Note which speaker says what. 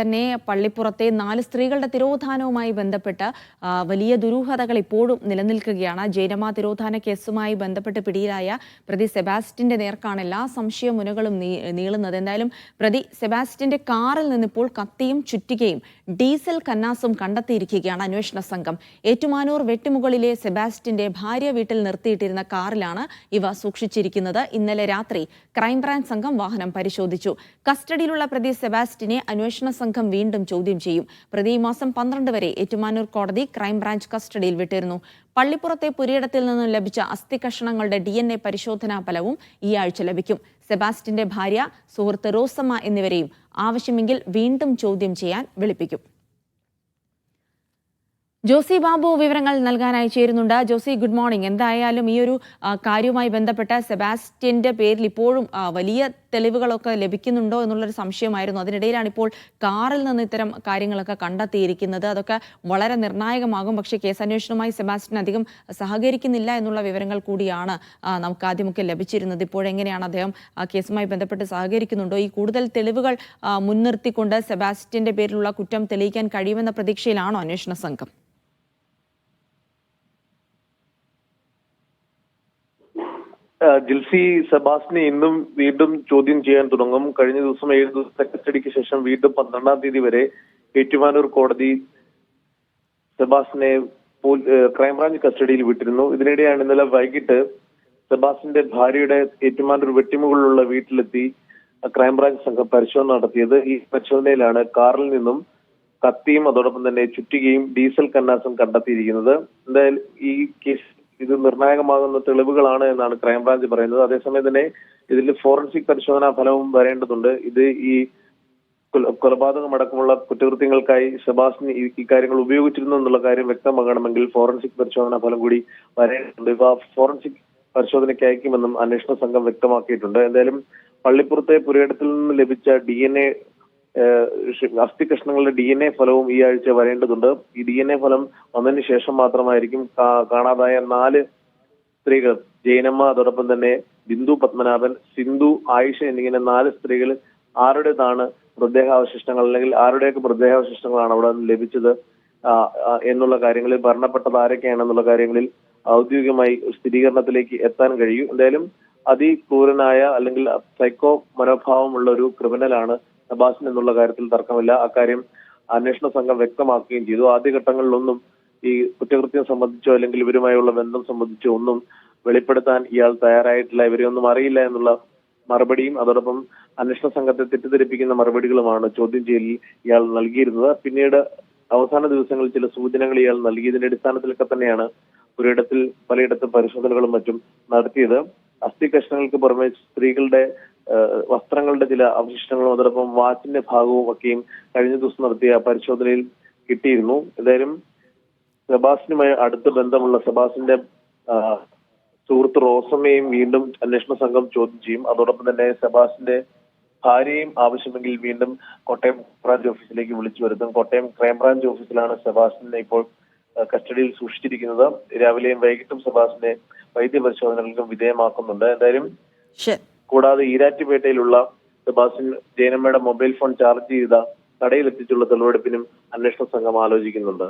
Speaker 1: തന്നെ പള്ളിപ്പുറത്തെ നാല് സ്ത്രീകളുടെ തിരോധാനവുമായി ബന്ധപ്പെട്ട് വലിയ ദുരൂഹതകൾ ഇപ്പോഴും നിലനിൽക്കുകയാണ്. ജൈനമ തിരോധാന കേസുമായി ബന്ധപ്പെട്ട് പിടിയിലായ പ്രതി സെബാസ്റ്റിന്റെ നേർക്കാണ് എല്ലാ സംശയ മുനകളും നീളുന്നത്. എന്തായാലും പ്രതി സെബാസ്റ്റിന്റെ കാറിൽ നിന്നിപ്പോൾ കത്തിയും ചുറ്റികയും ഡീസൽ കന്നാസും കണ്ടെത്തിയിരിക്കുകയാണ് അന്വേഷണ സംഘം. ഏറ്റുമാനൂർ വെട്ടിമുകളിലെ സെബാസ്റ്റിന്റെ ഭാര്യ വീട്ടിൽ നിർത്തിയിട്ടിരുന്ന കാറിലാണ് ഇവ സൂക്ഷിച്ചിരിക്കുന്നത്. ഇന്നലെ രാത്രി ക്രൈംബ്രാഞ്ച് സംഘം വാഹനം പരിശോധിച്ചു. കസ്റ്റഡിയിലുള്ള പ്രതി സെബാസ്റ്റിനെ അന്വേഷണ സംഘം വീണ്ടും ചോദ്യം ചെയ്യും. പ്രതി മാസം പന്ത്രണ്ട് വരെ ഏറ്റുമാനൂർ കോടതി ക്രൈംബ്രാഞ്ച് കസ്റ്റഡിയിൽ വിട്ടിരുന്നു. പള്ളിപ്പുറത്തെ പുരയിടത്തിൽ നിന്നും ലഭിച്ച അസ്ഥി കഷണങ്ങളുടെ ഡി എൻ എ പരിശോധനാ ഫലവും ഈ ആഴ്ച ലഭിക്കും. സെബാസ്റ്റിന്റെ ഭാര്യ സുഹൃത്ത് റോസമ്മ എന്നിവരെയും ആവശ്യമെങ്കിൽ വീണ്ടും ചോദ്യം ചെയ്യാൻ വിളിപ്പിക്കും. ജോസി ബാബു വിവരങ്ങൾ നൽകാനായി ചേരുന്നുണ്ട്. ജോസി ഗുഡ് മോർണിംഗ് എന്തായാലും ഈ ഒരു കാര്യവുമായി ബന്ധപ്പെട്ട സെബാസ്റ്റ്യന്റെ പേരിൽ ഇപ്പോഴും വലിയ തെളിവുകളൊക്കെ ലഭിക്കുന്നുണ്ടോ എന്നുള്ളൊരു സംശയമായിരുന്നു. അതിനിടയിലാണ് ഇപ്പോൾ കാറിൽ നിന്ന് ഇത്തരം കാര്യങ്ങളൊക്കെ കണ്ടെത്തിയിരിക്കുന്നത്. അതൊക്കെ വളരെ നിർണായകമാകും. പക്ഷേ കേസ് അന്വേഷണവുമായി സെബാസ്റ്റ്യൻ അധികം സഹകരിക്കുന്നില്ല എന്നുള്ള വിവരങ്ങൾ കൂടിയാണ് നമുക്ക് ആദ്യമൊക്കെ ലഭിച്ചിരുന്നത്. ഇപ്പോഴെങ്ങനെയാണ് അദ്ദേഹം കേസുമായി ബന്ധപ്പെട്ട് സഹകരിക്കുന്നുണ്ടോ? ഈ കൂടുതൽ തെളിവുകൾ മുൻനിർത്തിക്കൊണ്ട് സെബാസ്റ്റ്യന്റെ പേരിലുള്ള കുറ്റം തെളിയിക്കാൻ കഴിയുമെന്ന പ്രതീക്ഷയിലാണോ അന്വേഷണ സംഘം?
Speaker 2: ജിൽസി സെബാസ്റ്റിനെ ഇന്നും വീണ്ടും ചോദ്യം ചെയ്യാൻ തുടങ്ങും. കഴിഞ്ഞ ദിവസം ഏഴ് ദിവസത്തെ കസ്റ്റഡിക്ക് ശേഷം വീണ്ടും പന്ത്രണ്ടാം തീയതി വരെ ഏറ്റുമാനൂർ കോടതി സെബാസ്റ്റിനെ ക്രൈംബ്രാഞ്ച് കസ്റ്റഡിയിൽ വിട്ടിരുന്നു. ഇതിനിടെയാണ് ഇന്നലെ വൈകിട്ട് സെബാസ്റ്റിന്റെ ഭാര്യയുടെ ഏറ്റുമാനൂർ വെട്ടിമുകളിലുള്ള വീട്ടിലെത്തി ക്രൈംബ്രാഞ്ച് സംഘം പരിശോധന നടത്തിയത്. ഈ പരിശോധനയിലാണ് കാറിൽ നിന്നും കത്തിയും അതോടൊപ്പം തന്നെ ചുറ്റികയും ഡീസൽ കന്നാസും കണ്ടെത്തിയിരിക്കുന്നത്. എന്തായാലും ഈ കേസ് ഇത് നിർണായകമാകുന്ന തെളിവുകളാണ് എന്നാണ് ക്രൈംബ്രാഞ്ച് പറയുന്നത്. അതേസമയം തന്നെ ഇതിൽ ഫോറൻസിക് പരിശോധനാ ഫലവും വരേണ്ടതുണ്ട്. ഇത് ഈ കൊല- കൊലപാതകം അടക്കമുള്ള കുറ്റകൃത്യങ്ങൾക്കായി സെബാസ്റ്റിൻ ഇക്കാര്യങ്ങൾ ഉപയോഗിച്ചിരുന്നു എന്നുള്ള കാര്യം വ്യക്തമാകണമെങ്കിൽ ഫോറൻസിക് പരിശോധനാ ഫലം കൂടി വരേണ്ടതുണ്ട്. ഇവ ഫോറൻസിക് പരിശോധനയ്ക്ക് അയക്കുമെന്നും അന്വേഷണ സംഘം വ്യക്തമാക്കിയിട്ടുണ്ട്. എന്തായാലും പള്ളിപ്പുറത്തെ പുരയിടത്തിൽ നിന്ന് ലഭിച്ച ഡി എൻ എ അസ്ഥി കഷ്ണങ്ങളുടെ ഡി എൻ എ ഫലവും ഈ ആഴ്ച വരേണ്ടതുണ്ട്. ഈ ഡി എൻ എ ഫലം വന്നതിന് ശേഷം മാത്രമായിരിക്കും കാണാതായ നാല് സ്ത്രീകൾ. ജയനമ്മ അതോടൊപ്പം തന്നെ ബിന്ദു പത്മനാഭൻ സിന്ധു ആയിഷ എന്നിങ്ങനെ നാല് സ്ത്രീകൾ ആരുടേതാണ് മൃതദേഹാവശിഷ്ടങ്ങൾ അല്ലെങ്കിൽ ആരുടെയൊക്കെ മൃതദേഹാവശിഷ്ടങ്ങളാണ് അവിടെ നിന്ന് ലഭിച്ചത് എന്നുള്ള കാര്യങ്ങളിൽ ഭരണപ്പെട്ടത് ആരൊക്കെയാണെന്നുള്ള കാര്യങ്ങളിൽ ഔദ്യോഗികമായി സ്ഥിരീകരണത്തിലേക്ക് എത്താൻ കഴിയും. എന്തായാലും അതിക്രൂരനായ അല്ലെങ്കിൽ സൈക്കോ മനോഭാവമുള്ള ഒരു ക്രിമിനലാണ് നബാസിൻ എന്നുള്ള കാര്യത്തിൽ തർക്കമില്ല. അക്കാര്യം അന്വേഷണ സംഘം വ്യക്തമാക്കുകയും ചെയ്തു. ആദ്യഘട്ടങ്ങളിലൊന്നും ഈ കുറ്റകൃത്യം സംബന്ധിച്ചോ അല്ലെങ്കിൽ ഇവരുമായുള്ള ബന്ധം സംബന്ധിച്ചോ ഒന്നും വെളിപ്പെടുത്താൻ ഇയാൾ തയ്യാറായിട്ടില്ല. ഇവരെയൊന്നും അറിയില്ല എന്നുള്ള മറുപടിയും അതോടൊപ്പം അന്വേഷണ സംഘത്തെ തെറ്റിദ്ധരിപ്പിക്കുന്ന മറുപടികളുമാണ് ചോദ്യം ചെയ്യലിൽ ഇയാൾ നൽകിയിരുന്നത്. പിന്നീട് അവസാന ദിവസങ്ങളിൽ ചില സൂചനകൾ ഇയാൾ നൽകിയതിന്റെ അടിസ്ഥാനത്തിലൊക്കെ തന്നെയാണ് ഒരിടത്തിൽ പലയിടത്തും പരിശോധനകളും മറ്റും നടത്തിയത്. അസ്ഥി കഷ്ണങ്ങൾക്ക് പുറമെ സ്ത്രീകളുടെ വസ്ത്രങ്ങളുടെ ചില അവശിഷ്ടങ്ങളും അതോടൊപ്പം വാച്ചിന്റെ ഭാഗവും ഒക്കെയും കഴിഞ്ഞ ദിവസം നടത്തിയ പരിശോധനയിൽ കിട്ടിയിരുന്നു. എന്തായാലും സബാസിനുമായി അടുത്ത ബന്ധമുള്ള സബാസിന്റെ സുഹൃത്ത് റോസമ്മയും വീണ്ടും അന്വേഷണ സംഘം ചോദ്യം ചെയ്യും. അതോടൊപ്പം തന്നെ സബാസിന്റെ ഭാര്യയും ആവശ്യമെങ്കിൽ വീണ്ടും കോട്ടയം ബ്രാഞ്ച് ഓഫീസിലേക്ക് വിളിച്ചു വരുത്തും. കോട്ടയം ക്രൈംബ്രാഞ്ച് ഓഫീസിലാണ് സബാസിനെ ഇപ്പോൾ കസ്റ്റഡിയിൽ സൂക്ഷിച്ചിരിക്കുന്നത്. രാവിലെയും വൈകിട്ടും സെബാസിനെ വൈദ്യപരിശോധനകൾക്കും വിധേയമാക്കുന്നുണ്ട്. എന്തായാലും കൂടാതെ ഈരാറ്റുപേട്ടയിലുള്ള സെബാസ്റ്റിൻ ജയനമ്മയുടെ മൊബൈൽ ഫോൺ ചാർജ് ചെയ്ത കടയിലെത്തിച്ചുള്ള തെളിവെടുപ്പിനും അന്വേഷണ സംഘം ആലോചിക്കുന്നുണ്ട്.